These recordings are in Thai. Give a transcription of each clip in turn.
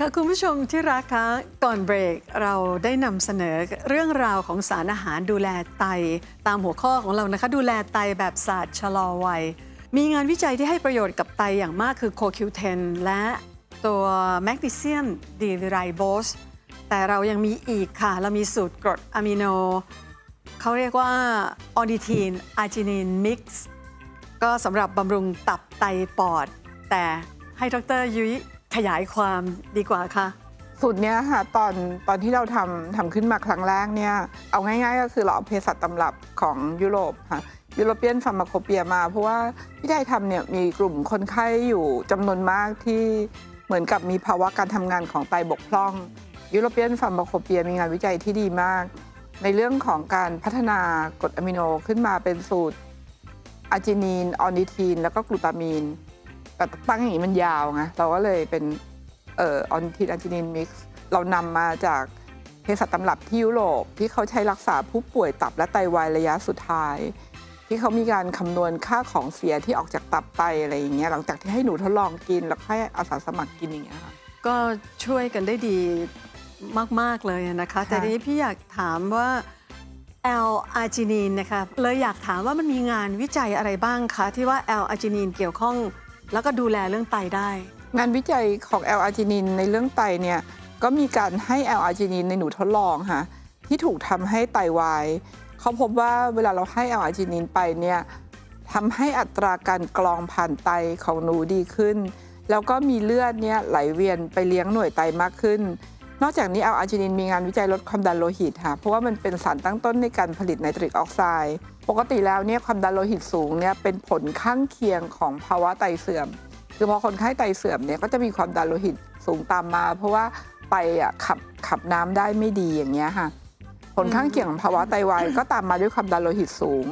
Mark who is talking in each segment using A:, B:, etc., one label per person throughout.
A: ค่ะคุณผู้ชมที่รักคะก่อนเบรกเราได้นำเสนอเรื่องราวของสารอาหารดูแลไต ตามหัวข้อของเรานะคะ ดูแลไตแบบศาสตร์ชะลอวัย มีงานวิจัยที่ให้ประโยชน์กับไตอย่างมากคือโคคิวเทนและตัวแมกนีเซียมดีไรโบสแต่เรายังมีอีกค่ะ เรามีสูตรกรดอะมิโนเขาเรียกว่าออนิทีนอาร์จินินมิกซ์ก็สำหรับบำรุงตับไตปอด แต่ให้ดรยุ้ย ขยายความดีกว่าค่ะ
B: สูตรเนี้ยค่ะตอนตอนที่เราทำทำขึ้นมาครั้งแรกเนี่ยเอาง่ายๆ ก็คือเราเอาเภสัชตำรับของยุโรปค่ะยุโรเปียนฟาร์มาโคเปียมา เพราะว่าที่ไทยทำเนี่ยมีกลุ่มคนไข้อยู่จำนวนมากที่เหมือนกับมีภาวะการทำงานของไตบกพร่องยุโรเปียนฟาร์มาโคเปียมีงานวิจัยที่ดีมาก ในเรื่องของการพัฒนากรดอะมิโนขึ้นมาเป็นสูตรอาร์จินีนออนิทีน แล้วก็กลูตามีน แต่ตั้งอย่างนี้มันยาวไงเราก็เลยเป็นเอ่อออนทินอาร์จินินมิกซ์เรานำมาจากเภสัชตำรับที่ยุโรปที่เขาใช้รักษาผู้ป่วยตับและไตวายระยะสุดท้าย ที่เขามีการคำนวณค่าของเสียที่ออกจากตับไตอะไรอย่างเงี้ยหลังจากที่ให้หนูทดลองกิน แล้วให้อาสาสมัครกินอย่างเงี้ยค่ะ
A: ก็ช่วยกันได้ดีมาก ๆ เลยนะคะ แต่ทีนี้พี่อยากถามว่าแอลอาร์จินีนนะคะเลยอยากถามว่ามันมีงานวิจัยอะไรบ้างคะ ที่ว่าแอลอาร์จินีนเกี่ยวข้อง แล้วก็ดูแลเรื่องไตได้
B: งานวิจัยของแอลอาร์จินินในเรื่องไตเนี่ยก็มีการให้แอลอาร์จินินในหนูทดลองค่ะที่ถูกทำให้ไตวายเขาพบว่าเวลาเราให้แอลอาร์จินินไปเนี่ยทำให้อัตราการกรองผ่านไตของหนูดีขึ้น แล้วก็มีเลือดเนี่ยไหลเวียนไปเลี้ยงหน่วยไตมากขึ้น นอกจากนี้แอลอาร์จินินมีงานวิจัยลดความดันโลหิตค่ะ เพราะว่ามันเป็นสารตั้งต้นในการผลิตไนตริกออกไซด์ ปกติแล้วเนี่ยความดันโลหิตสูงเนี่ยเป็นผลข้างเคียงของภาวะไตเสื่อม คือพอคนไข้ไตเสื่อมเนี่ยก็จะมีความดันโลหิตสูงตามมา เพราะว่าไตอะขับขับน้ำได้ไม่ดีอย่างเงี้ยค่ะ ผลข้างเคียงของภาวะไตวายก็ตามมาด้วยความดันโลหิตสูง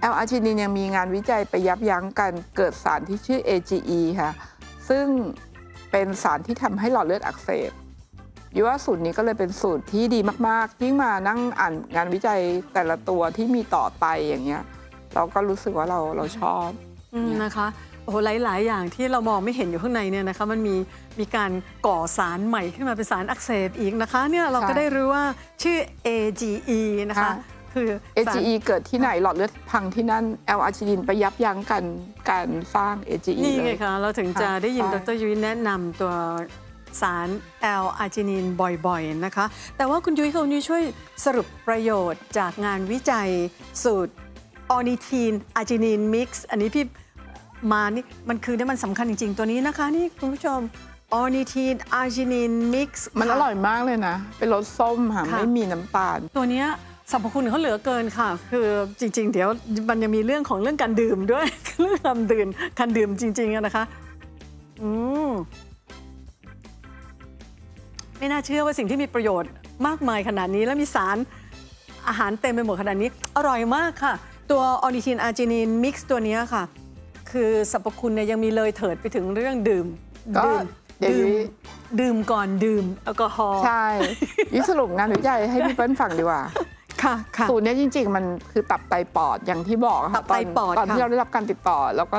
B: แอลอาร์จินินยังมีงานวิจัยไปยับยั้งการเกิดสารที่ชื่อ AGE ค่ะ ซึ่งเป็นสารที่ทำให้หลอดเลือดอักเสบ ยูว่าสูตรนี้ก็เลยเป็นสูตรที่ดีมากๆยิ่งมานั่งอ่านงานวิจัยแต่ละตัวที่มีต่อไตอย่างเงี้ย เราก็รู้สึกว่าเราเราชอบ
A: อืมนะคะโอ้โหหลาย ๆ อย่างที่เรามองไม่เห็นอยู่ข้างในเนี่ยนะคะมันมีมีการก่อสารใหม่ขึ้นมาเป็นสารอักเสบอีกนะคะเนี่ยเราก็
B: ใช่
A: ได้รู้ว่าชื่อ AGE นะคะ
B: ค่ะ
A: คือสาร
B: AGE เกิดที่ไหนหลอดเลือดพังที่นั่น L อาร์จินินไปยับยั้งกันการสร้าง AGE
A: นี่
B: เล
A: ไง
B: ย
A: คะเราถึงจะ
B: ค่ะ
A: ได้ยิน
B: ใช่
A: ดรยุ้ยแนะนำตัว สาร L อาร์จินินบ่อยๆนะคะ แต่ว่าคุณยุ้ยคุณยุ้ยช่วยสรุปประโยชน์จากงานวิจัยสูตรออนิทีนอาร์จินินมิกซ์อันนี้พี่มานี่มันคือเนี่ยมันสำคัญจริง ๆ ตัวนี้นะคะนี่คุณผู้ชมออนิทีนอาร์จินินมิกซ์
B: มันอร่อยมากเลยนะ เป็นรสส้มค่ะ
A: ค่ะ
B: ไม่มีน้ำตาล
A: ตัวเนี้ยสรรพคุณเขาเหลือเกินค่ะ คือจริง ๆ เดี๋ยวมันยังมีเรื่องของเรื่องการดื่มด้วย เรื่องการดื่มการดื่มจริงๆอะนะคะ อืม ไม่น่าเชื่อว่าสิ่งที่มีประโยชน์มากมายขนาดนี้ แล้วมีสารอาหารเต็มไปหมดขนาดนี้ อร่อยมากค่ะ ตัวออนิทินอาร์จินินมิกซ์ตัวเนี้ยค่ะ คือสรรพคุณเนี่ยยังมีเลยเถิดไปถึงเรื่องดื่ม
B: ก็
A: ดื่ม
B: เดี๋ยว
A: ดื่ม
B: นี้
A: ดื่มก่อนดื่มแอลกอฮอล์
B: ใช่ยิ่สรุปงานวิจัยให้พี่เปิ้ลฟังดีกว่า
A: ค่ะค่ะ
B: สูตรเนี้ยจริง ๆ มันคือตับไตปอดอย่างที่บอกค่ะ
A: ตับไตปอด
B: ตอน
A: ค่ะ
B: ที่เราได้รับการติดต่อแล้วก็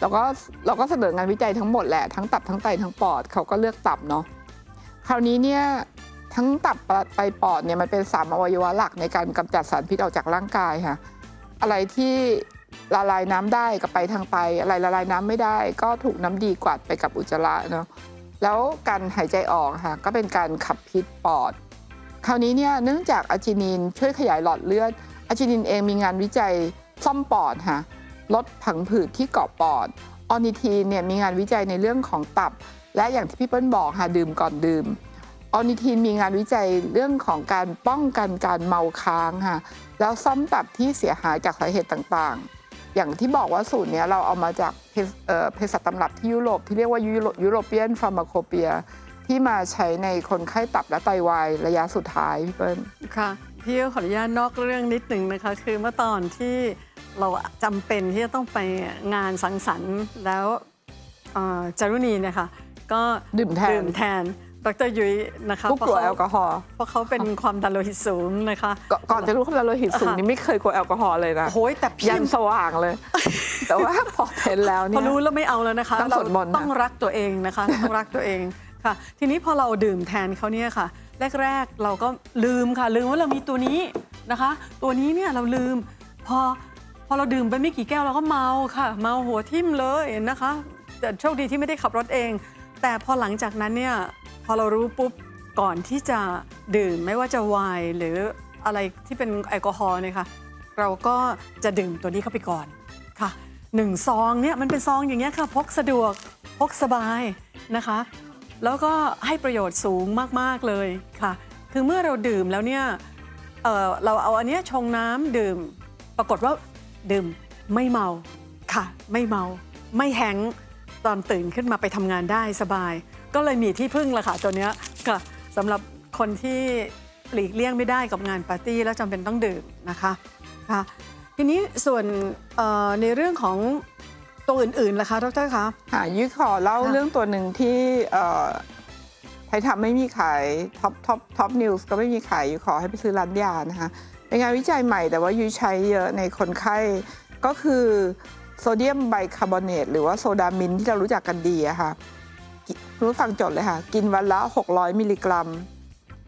B: เราก็เราก็เสนองานวิจัยทั้งหมดแหละทั้งตับทั้งไตทั้งปอดเขาก็เลือกตับเนาะ คราวนี้เนี่ยทั้งตับไตปอดเนี่ยมันเป็นสามอวัยวะหลักในการกำจัดสารพิษออกจากร่างกายค่ะ อะไรที่ละลายน้ำได้ก็ไปทางไตอะไรละลายน้ำไม่ได้ ก็ถูกน้ำดีกวาดไปกับอุจจาระเนาะแล้วการหายใจออกค่ะก็เป็นการขับพิษปอด คราวนี้เนี่ยเนื่องจากอาร์จินินช่วยขยายหลอดเลือดอาร์จินินเองมีงานวิจัยซ่อมปอดค่ะลดผังผืดที่เกาะปอดออนิทีนเนี่ยมีงานวิจัยในเรื่องของตับ และอย่างที่พี่เปิ้ลบอกค่ะดื่มก่อนดื่มออนิทีนมีงานวิจัยเรื่องของการป้องกันการเมาค้างค่ะแล้วซ่อมตับที่เสียหายจากสาเหตุต่างๆ อย่างที่บอกว่าสูตรนี้เราเอามาจากเภสัชตำรับที่ยุโรปที่เรียกว่ายุโรเปียนฟาร์มาโคเปียที่มาใช้ในคนไข้ตับและไตวายระยะสุดท้ายพี่เปิ้ล
A: ค่ะพี่ขออนุญาตนอกเรื่องนิดหนึ่งนะคะ คือเมื่อตอนที่เราจำเป็นที่จะต้องไปงานสังสรรค์แล้วเจารุณีนี่ยค่ะ ก็
B: ดื่มแทน
A: ดื่มแทน ดรยุ้ยนะคะ
B: ผู้กลัวแอลกอฮอล์
A: เพราะเขาเป็นความดันโลหิตสูงนะคะ
B: ก่อนก่อนจะรู้ความดันโลหิตสูง
A: ค่ะ
B: นี่ไม่เคยกลัวแอลกอฮอล์เลยนะ
A: โอ้ยแต่พี่
B: ยันสว่างเลย แต่ว่าพอเป็นแล้ว
A: พ
B: เนี่
A: อยรู้แล้วไม่เอาแล้วนะคะ
B: ต้องสวดมนต์นะ
A: เราต้องรักตัวเองนะคะ ต้องรักตัวเองค่ะ ทีนี้พอเราดื่มแทนเขาเนี่ยค่ะ แรกๆเราก็ลืมค่ะ ลืมว่าเรามีตัวนี้นะคะ ตัวนี้เนี่ยเราลืม พอพอเราดื่มไปไม่กี่แก้วเราก็เมาค่ะ เมาหัวทิ่มเลยนะคะ แต่โชคดีที่ไม่ได้ขับรถเอง แต่พอหลังจากนั้นเนี่ยพอเรารู้ปุ๊บก่อนที่จะดื่มไม่ว่าจะไวน์หรืออะไรที่เป็นแอลกอฮอล์เนี่ยค่ะเราก็จะดื่มตัวนี้เข้าไปก่อนค่ะหนึ่งซองเนี่ยมันเป็นซองอย่างเงี้ยค่ะพกสะดวกพกสบายนะคะ แล้วก็ให้ประโยชน์สูงมากๆเลยค่ะ คือเมื่อเราดื่มแล้วเนี่ยเเราเอาอันเนี้ยชงน้ำดื่ม ปรากฏว่าดื่มไม่เมาค่ะ ไม่เมา ไม่แฮง ตอนตื่นขึ้นมาไปทำงานได้สบาย ก็เลยมีที่พึ่งละค่ะตัวเนี้ยค่ะสำหรับคนที่หลีกเลี่ยงไม่ได้กับงานปาร์ตี้แล้วจำเป็นต้องดื่มนะคะค่ะทีนี้ส่วนเอ่อในเรื่องของตัวอื่นๆล่ะคะดรคะ
B: ค่ะยุ้ยขอเล่า
A: ค่ะ
B: เรื่องตัวหนึ่งที่เอ่อไทยทำไม่มีขายท็อปท็อปท็อปนิวส์ก็ไม่มีขายยุ้ยขอให้ไปซื้อร้านยานะคะเป็นงานวิจัยใหม่แต่ว่ายุ้ยใช้เยอะในคนไข้ก็คือโซ เดียมไบคาร์บอเนตหรือว่าโซดามินที่เรารู้จักกันดีอะค่ะกิคุณผู้ฟังจดเลยค่ะ กินวันละ 600 มิลลิกรัม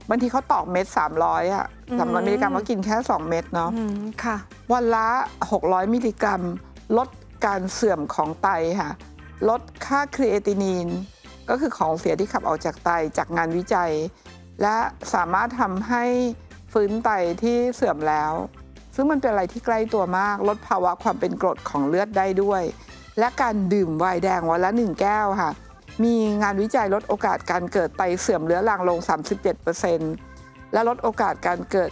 B: บางทีเขาตอกเม็ด 300อะ300 มิลลิกรัมก็กินแค่ 2 เม็ดเนาะ
A: อืมค่ะ
B: วันละ 600 มิลลิกรัม ลดการเสื่อมของไตค่ะ ลดค่าครีเอตินีน ก็คือของเสียที่ขับออกจากไตจากงานวิจัย และสามารถทำให้ฟื้นไตที่เสื่อมแล้ว ซึ่งมันเป็นอะไรที่ใกล้ตัวมาก ลดภาวะความเป็นกรดของเลือดได้ด้วย และการดื่มไวน์แดงวันละหนึ่งแก้วค่ะ มีงานวิจัยลดโอกาสการเกิดไตเสื่อมเรื้อรังลง 37%และลดโอกาสการเกิด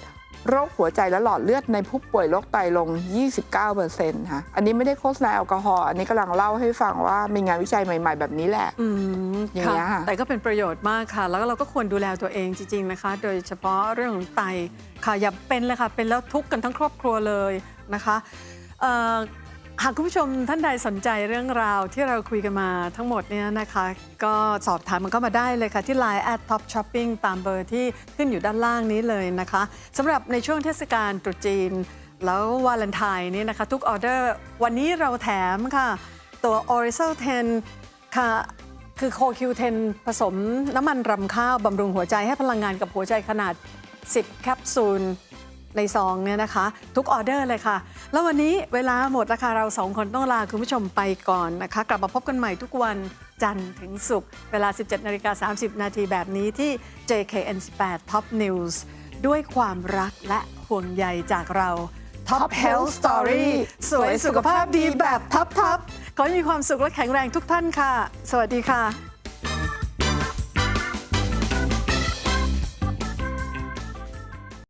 B: โรคหัวใจและหลอดเลือดในผู้ป่วยโรคไตลง 29%ค่ะ อันนี้ไม่ได้โฆษณาแอลกอฮอล์ อันนี้กำลังเล่าให้ฟังว่ามีงานวิจัยใหม่ ๆ แบบนี้แหละ
A: อืม
B: อย่าง
A: ค่ะ
B: เงี้ยค่ะ
A: แต่ก็เป็นประโยชน์มากค่ะ แล้วเราก็ควรดูแลตัวเองจริง ๆ นะคะ โดยเฉพาะเรื่องของไตค่ะ อย่าเป็นเลยค่ะ เป็นแล้วทุกข์กันทั้งครอบครัวเลยนะคะเอ่อ หากคุณผู้ชมท่านใดสนใจเรื่องราวที่เราคุยกันมาทั้งหมดเนี่ยนะคะ ก็สอบถามมันก็มาได้เลยค่ะ ที่ Line at Top Shopping ตามเบอร์ที่ขึ้นอยู่ด้านล่างนี้เลยนะคะสำหรับในช่วงเทศกาลตรุษจีน แล้ววาเลนไทน์นี่นะคะ ทุกออเดอร์วันนี้เราแถมค่ะ ตัว o r i z o l 10 ค่ะ คือโคคิวเทนผสมน้ำมันรำข้าวบำรุงหัวใจให้พลังงานกับหัวใจขนาด 10 แคปซูล ในซองเนี่ยนะคะ ทุกออเดอร์เลยค่ะ แล้ววันนี้เวลาหมดราคาเราสองคนต้องลาคุณผู้ชมไปก่อนนะคะ กลับมาพบกันใหม่ทุกวันจันทร์ถึงศุกร์เวลา 17นาฬิกา30 นาทีแบบนี้ที่ JKN 18 Top News ด้วยความรักและห่วงใยจากเรา Top Health Story สวยสุขภาพดีแบบทับๆขอให้มีความสุขและแข็งแรงทุกท่านค่ะ สวัสดีค่ะ